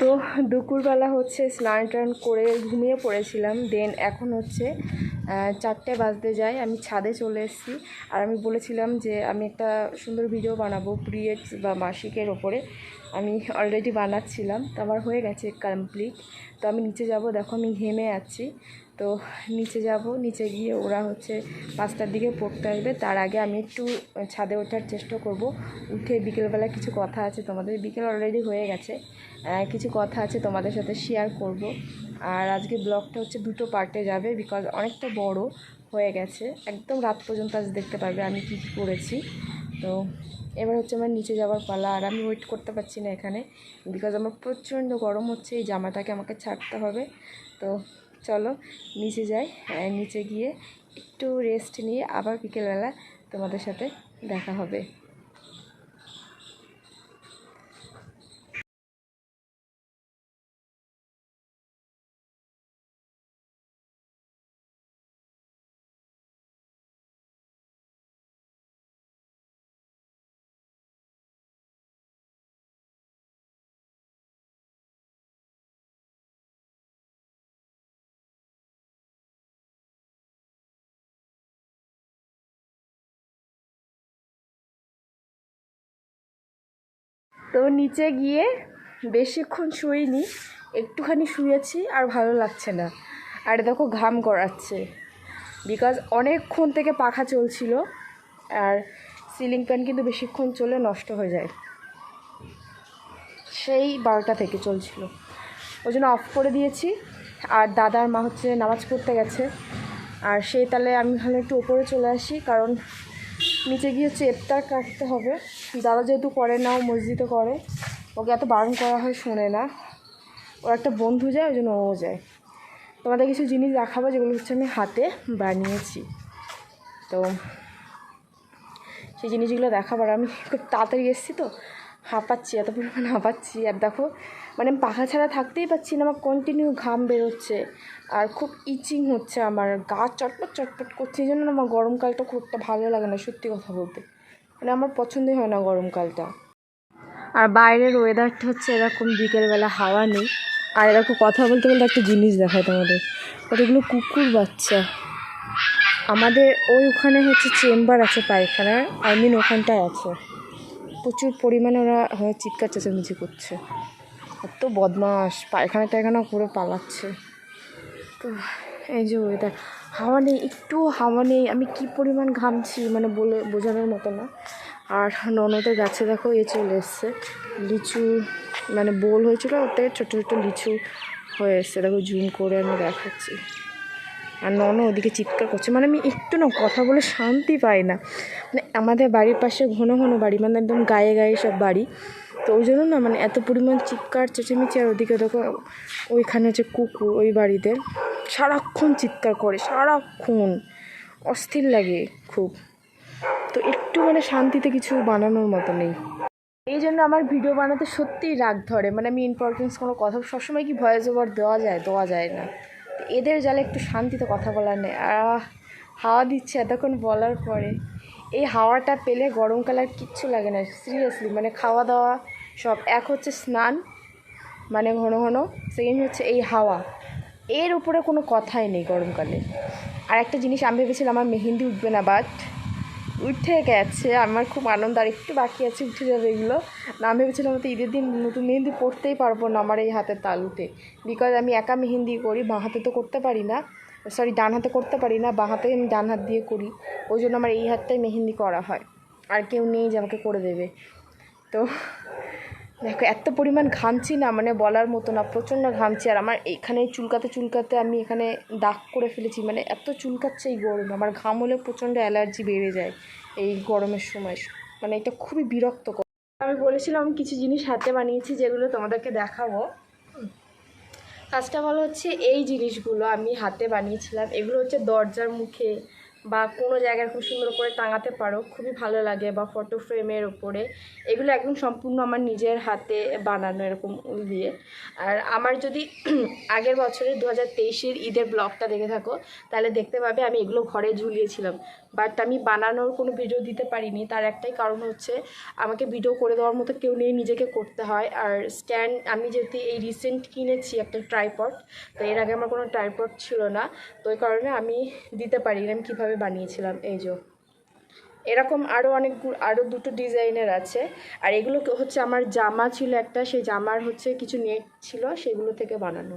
তো দুপুরবেলা হচ্ছে স্নান টান করে ঘুমিয়ে পড়েছিলাম। দেন এখন হচ্ছে চারটে বাজতে যায়। আমি ছাদে চলে এসেছি। আর আমি বলেছিলাম যে, আমি একটা সুন্দর ভিডিও বানাবো পিরিয়ডস বা মাসিকের ওপরে। আমি অলরেডি বানাচ্ছিলাম। তো আমার হয়ে গেছে কমপ্লিট তো আমি নিচে যাব। দেখো আমি ঘেমে আছি। তো নিচে যাব, নিচে গিয়ে ওরা হচ্ছে পাঁচটার দিকে পড়তে আসবে। তার আগে আমি একটু ছাদে ওঠার চেষ্টা করব। উঠে বিকেলবেলা কিছু কথা আছে তোমাদের। বিকেল অলরেডি হয়ে গেছে। কিছু কথা আছে তোমাদের সাথে শেয়ার করব। আর আজকে ব্লগটা হচ্ছে দুটো পার্টে যাবে বিকজ অনেকটা বড় হয়ে গেছে। একদম রাত পর্যন্ত আজ দেখতে পারবে আমি কী কী করেছি। তো এবার হচ্ছে আমার নিচে যাওয়ার পালা। আর আমি ওয়েট করতে পারছি না এখানে বিকজ আমার প্রচণ্ড গরম হচ্ছে। এই জামাটাকে আমাকে ছাড়তে হবে। তো চলো নিচে যাই নিচে গিয়ে একটু রেস্ট নিয়ে আবার বিকেলবেলা তোমাদের সাথে দেখা হবে। তো নিচে গিয়ে বেশিক্ষণ শুইনি, একটুখানি শুয়েছি আর ভালো লাগছে না। আর দেখো ঘাম গড়াচ্ছে। বিকজ অনেকক্ষণ থেকে পাখা চলছিল আর সিলিং ফ্যান কিন্তু বেশিক্ষণ চলে নষ্ট হয়ে যায়। সেই বারোটা থেকে চলছিল। ওই জন্য অফ করে দিয়েছি। আর দাদার মা হচ্ছে নামাজ পড়তে গেছে। আর সেই তালে আমি ভালো একটু ওপরে চলে আসি, কারণ নিচে গিয়ে হচ্ছে এফতার কাটতে হবে। দাদা যেহেতু করে না, ও মসজিদে করে। ওকে এত বারণ করা হয় শুনে না। ওর একটা বন্ধু যায়, ওই জন্য ও যায়। তোমাদের কিছু জিনিস দেখাবো, যেগুলো হচ্ছে আমি হাতে বানিয়েছি। তো সেই জিনিসগুলো দেখাবার আমি খুব তাড়াতাড়ি এসেছি তো। হাঁপাচ্ছি, এত পরিমাণ হাঁপাচ্ছি। আর দেখো মানে পাখা ছাড়া থাকতেই পারছি না, আমার কন্টিনিউ ঘাম বেরোচ্ছে। আর খুব ইচিং হচ্ছে আমার, গা চটপট চটপট করছে, এই জন্য আমার গরমকালটা খুব একটা ভালো লাগে না, সত্যি কথা বলতে। মানে আমার পছন্দই হয় না গরমকালটা। আর বাইরের ওয়েদারটা হচ্ছে এরকম, বিকেলবেলা হাওয়া নেই। আর এরকম কথা বলতে বলতে একটা জিনিস দেখায় তোমাদের, কতগুলো কুকুর বাচ্চা। আমাদের ওই ওখানে হচ্ছে চেম্বার আছে পায়খানার, আই মিন ওখানটায় আছে। প্রচুর পরিমাণে ওরা, হয়, চিৎকার, চেঁচামেচি করছে। এত বদমাস পায়খানা টায়খানা করে পালাচ্ছে। তো, এই যে ওয়েদার হাওয়া নেই, একটু হাওয়া নেই, আমি কি পরিমাণ ঘামছি মানে বলে, বোঝানোর মতো না। আর ননদের গাছে দেখো, এ চলে এসছে। লিচু মানে বোল হয়েছিল থেকে ছোটো ছোটো লিচু হয়ে এসছে। দেখো, জুম করে আমি দেখাচ্ছি। আর নন ওদিকে চিৎকার করছে। মানে আমি একটু না কথা বলে শান্তি পাই না। মানে আমাদের বাড়ির পাশে ঘন ঘন বাড়ি মানে একদম গায়ে গায়ে সব বাড়ি। তো ওই জন্য না মানে এত পরিমাণ চিৎকার, চেঁচেমেচি আর ওদিকে দেখো ওইখানে হচ্ছে কুকুর ওই বাড়িতে। সারাক্ষণ চিৎকার করে, সারাক্ষণ। অস্থির লাগে খুব। তো একটু মানে শান্তিতে কিছু বানানোর মতো নেই। এই জন্য আমার ভিডিও বানাতে সত্যিই রাগ ধরে। মানে আমি ইম্পর্টেন্স কোনো কথা, সবসময় কি ভয়েস ওভার দেওয়া যায় দেওয়া যায় না। এদের জালে একটু শান্তিতে কথা বলার নেই। আর হাওয়া দিচ্ছে এতক্ষণ বলার পরে। এই হাওয়াটা পেলে গরমকালে আর কিচ্ছু লাগে না সিরিয়াসলি মানে খাওয়া দাওয়া সব, এক হচ্ছে স্নান মানে ঘন ঘন সেকেন্ড হচ্ছে এই হাওয়া। এর উপরে কোনো কথাই নেই গরমকালে আর একটা জিনিস আমি ভেবেছিলাম, আমার মেহেন্দি উঠবে না বাট উঠে গেছে আমার খুব আনন্দ, আর একটু বাকি আছে, উঠে যাবে এগুলো। না, আমি ভেবেছিলাম তো ঈদের দিন নতুন মেহেন্দি পড়তেই পারব না আমার এই হাতের তালুতে। বিকজ আমি একা মেহেন্দি করি, বাঁ হাতে তো করতে পারি না। সরি ডান হাতে করতে পারি না, বাঁ হাতে আমি ডান হাত দিয়ে করি। ওই জন্য আমার এই হাতটাই মেহেন্দি করা হয়। আর কেউ নেই যে আমাকে করে দেবে। তো দেখো, এত পরিমাণ ঘামছি না মানে বলার মতো না, প্রচণ্ড ঘামছি। আর আমার এখানে চুলকাতে চুলকাতে আমি এখানে দাগ করে ফেলেছি মানে এত চুলকাচ্ছে এই গরমে। আমার ঘাম হলে প্রচণ্ড অ্যালার্জি বেড়ে যায় এই গরমের সময়। মানে এটা খুবই বিরক্ত আমি বলেছিলাম কিছু জিনিস হাতে বানিয়েছি যেগুলো তোমাদেরকে দেখাবো। ফার্স্ট অফ অল হচ্ছে এই জিনিসগুলো আমি হাতে বানিয়েছিলাম। এগুলো হচ্ছে দরজার মুখে বা কোনো জায়গায় খুব সুন্দর করে টাঙাতে পারো, খুবই ভালো লাগে, বা ফটো ফ্রেমের ওপরে এগুলো একদম সম্পূর্ণ আমার নিজের হাতে বানানো এরকম উল দিয়ে। আর আমার যদি আগের বছরের দু হাজার তেইশের ঈদের ব্লগটা দেখে থাকো, তাহলে দেখতে পাবে আমি এগুলো ঘরে ঝুলিয়েছিলাম। বাট আমি বানানোর কোনো ভিডিও দিতে পারিনি। তার একটাই কারণ হচ্ছে, আমাকে ভিডিও করে দেওয়ার মতো কেউ নেই, নিজেকে করতে হয়। আর স্ট্যান্ড আমি যেহেতু এই রিসেন্ট কিনেছি একটা ট্রাইপড তো এর আগে আমার কোনো ট্রাইপড ছিল না। তো ওই কারণে আমি দিতে পারিনি, আমি কীভাবে বানিয়েছিলাম, এই যে। এরকম আরও অনেক আরও দুটো ডিজাইনের আছে। আর এগুলো হচ্ছে আমার জামা ছিল একটা, সেই জামার হচ্ছে কিছু নেট ছিল, সেগুলো থেকে বানানো।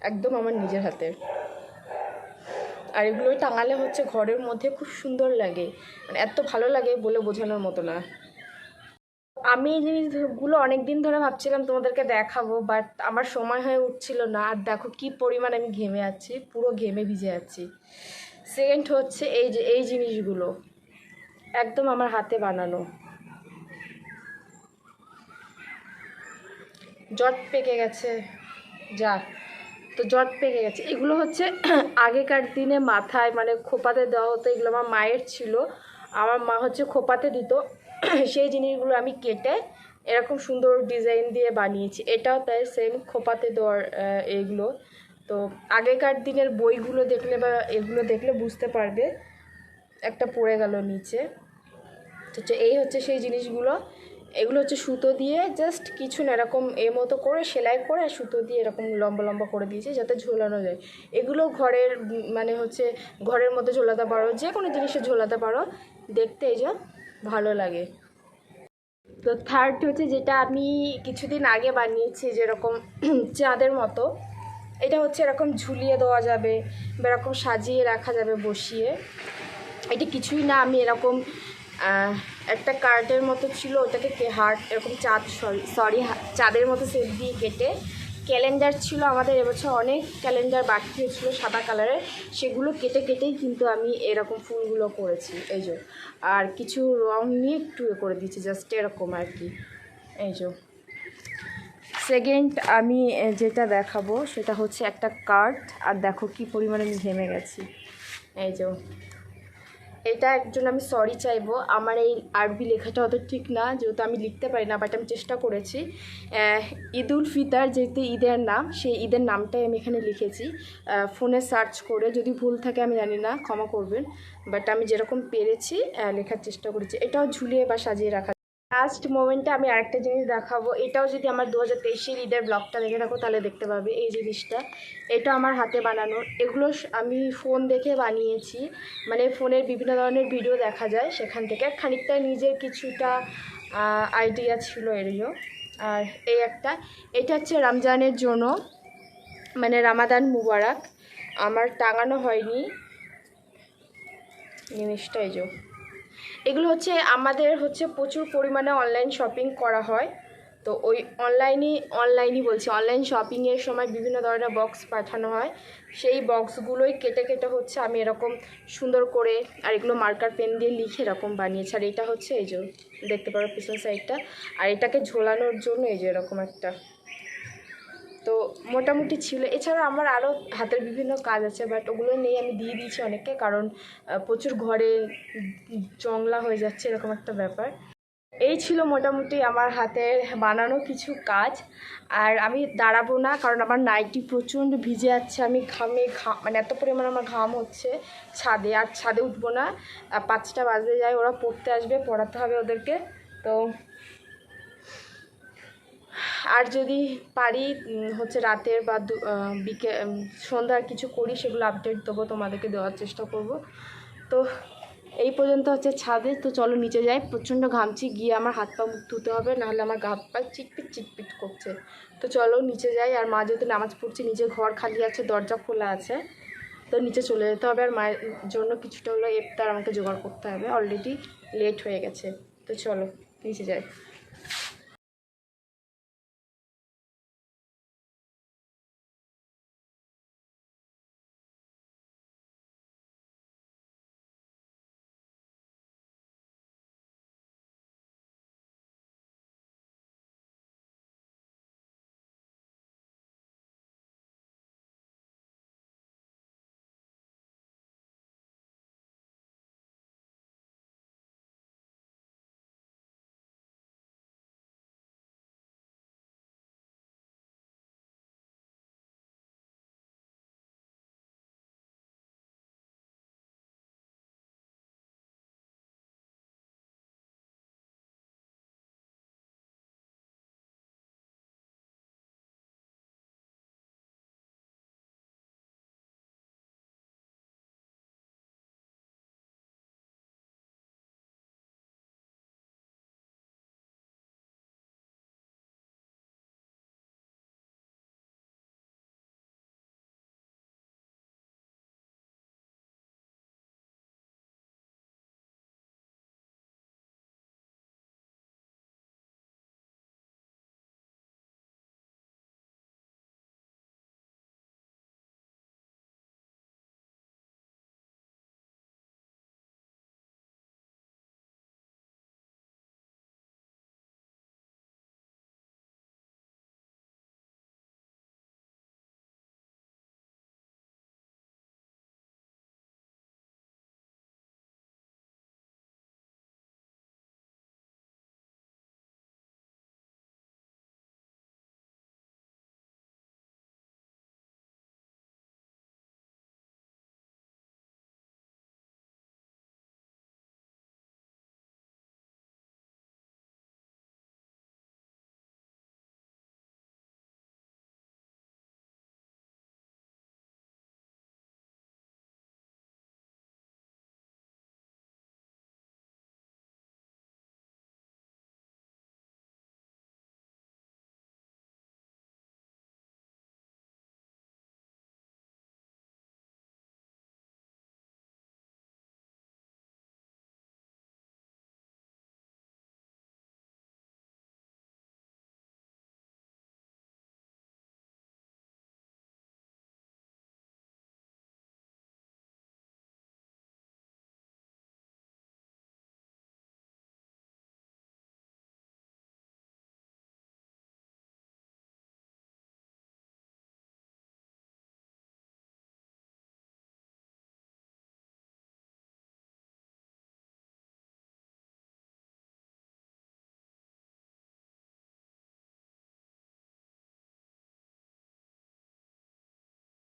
একদম আমার নিজের হাতের। আর এগুলো টাঙালে হচ্ছে ঘরের মধ্যে খুব সুন্দর লাগে। মানে এত ভালো লাগে বলে বোঝানোর মতো না। আমি এই জিনিসগুলো অনেক দিন ধরে ভাবছিলাম তোমাদেরকে দেখাবো বাট আমার সময় হয়ে উঠছিল না। আর দেখো কি পরিমাণ আমি ঘেমে যাচ্ছি পুরো ঘেমে ভিজে যাচ্ছি সেকেন্ড হচ্ছে এই যে, এই জিনিসগুলো। একদম আমার হাতে বানানো। জট পেকে গেছে। যা, তো জট পেকে গেছে। এগুলো হচ্ছে আগেকার দিনে মাথায় মানে খোপাতে দেওয়া হতো। এগুলো আমার মায়ের ছিল। আমার মা হচ্ছে খোপাতে দিত। সেই জিনিসগুলো আমি কেটে এরকম সুন্দর ডিজাইন দিয়ে বানিয়েছি। এটাও তাই সেম খোপাতে দেওয়ার এগুলো। তো আগেকার দিনের বইগুলো দেখলে বা এগুলো দেখলে বুঝতে পারবে। একটা পড়ে গেল নিচে। তো এই হচ্ছে সেই জিনিসগুলো। এগুলো হচ্ছে সুতো দিয়ে জাস্ট কিছু না, এরকম এ মতো করে, সেলাই করে সুতো দিয়ে এরকম লম্বা লম্বা করে দিয়েছে যাতে ঝোলানো যায়। এগুলো ঘরের মানে হচ্ছে ঘরের মধ্যে ঝোলাতে পারো যে কোনো জিনিসে ঝোলাতে পারো। দেখতে এই যে ভালো লাগে। তো থার্ড হচ্ছে যেটা আমি কিছুদিন আগে বানিয়েছি, যেরকম চাঁদের মতো। এটা হচ্ছে এরকম ঝুলিয়ে দেওয়া যাবে বা এরকম সাজিয়ে রাখা যাবে বসিয়ে। এটা কিছুই না, আমি এরকম একটা কার্টের মতো ছিল, ওটাকে হার্ট, এরকম চাঁদ, সরি সরি চাঁদের মতো সেট দিয়ে কেটে। ক্যালেন্ডার ছিল আমাদের, এবছর অনেক ক্যালেন্ডার বাকি হয়েছিল সাদা কালারের সেগুলো কেটে কেটেই কিন্তু আমি এরকম ফুলগুলো করেছি, এই যে। আর কিছু রং নিয়ে একটু করে দিয়েছি জাস্ট এরকম আর কি, এই যে। সেকেন্ড আমি যেটা দেখাবো সেটা হচ্ছে একটা কার্ড। আর দেখো কি পরিমাণে আমি ঘেমে গেছি। এই যে, এটা একজন আমি সরি চাইব। আমার এই আরবি লেখাটা অত ঠিক না, যেহেতু আমি লিখতে পারি না বাট আমি চেষ্টা করেছি। ঈদ উল ফিতর যেহেতু ঈদের নাম, সেই ঈদের নামটাই আমি এখানে লিখেছি। ফোনে সার্চ করে, যদি ভুল থাকে আমি জানি না, ক্ষমা করবেন। বাট আমি যেরকম পেরেছি লেখার চেষ্টা করেছি। এটাও ঝুলিয়ে বা সাজিয়ে রাখা লাস্ট মোমেন্টে আমি আরেকটা জিনিস দেখাবো। এটাও যদি আমার দু হাজার তেইশের ঈদের ব্লগটা দেখে থাকো, তাহলে দেখতে পাবে এই জিনিসটা। এটা আমার হাতে বানানো। এগুলো আমি ফোন দেখে বানিয়েছি। মানে ফোনের বিভিন্ন ধরনের ভিডিও দেখা যায় সেখান থেকে। খানিকটা নিজের কিছুটা আইডিয়া ছিল এরও আর এই একটা, এটা হচ্ছে রমজানের জন্য মানে রামাদান মুবারক। আমার টাঙানো হয়নি। জিনিসটা এই যে। এগুলো হচ্ছে আমাদের হচ্ছে প্রচুর পরিমাণে অনলাইন শপিং করা হয়। তো ওই অনলাইনই অনলাইনই বলছি অনলাইন শপিংয়ের সময় বিভিন্ন ধরনের বক্স পাঠানো হয়। সেই বক্সগুলোই কেটে কেটে হচ্ছে আমি এরকম সুন্দর করে আর এগুলো মার্কার পেন দিয়ে লিখে এরকম বানিয়েছি। আর এটা হচ্ছে এই যে, দেখতে পারো পিছন সাইডটা আর এটাকে ঝোলানোর জন্য এই যে এরকম একটা তো মোটামুটি ছিল। এছাড়া আমার আরও হাতের বিভিন্ন কাজ আছে বাট ওগুলো নেই আমি দিয়ে দিয়েছি অনেককে কারণ প্রচুর ঘরে জংলা হয়ে যাচ্ছে এরকম একটা ব্যাপার। এই ছিল মোটামুটি আমার হাতের বানানো কিছু কাজ। আর আমি দাঁড়াবো না কারণ আমার নাইটি প্রচণ্ড ভিজে যাচ্ছে, আমি ঘামে ঘাম মানে এত পরিমাণ আমার ঘাম হচ্ছে ছাদে, আর ছাদে উঠবো না। পাঁচটা বাজে যায়, ওরা পড়তে আসবে, পড়াতে হবে ওদেরকে। তো আর যদি পারি হচ্ছে রাতের বা বিকে সন্ধ্যার কিছু করি, সেগুলো আপডেট দেবো, তোমাদেরকে দেওয়ার চেষ্টা করব। তো এই পর্যন্ত হচ্ছে ছাদে, তো চলো নিচে যাই। প্রচণ্ড ঘামছি, গিয়ে আমার হাত পা মুখ ধুতে হবে, নাহলে আমার গা পা চিটপিট চিটপিট করছে। তো চলো নিচে যাই, আর মা যেহেতু নামাজ পড়ছে, নিচে ঘর খালি আছে, দরজা খোলা আছে, তো নিচে চলে যেতে হবে। আর মায়ের জন্য কিছুটা হলো এফতার আমাকে জোগাড় করতে হবে অলরেডি লেট হয়ে গেছে। তো চলো, নিচে যাই।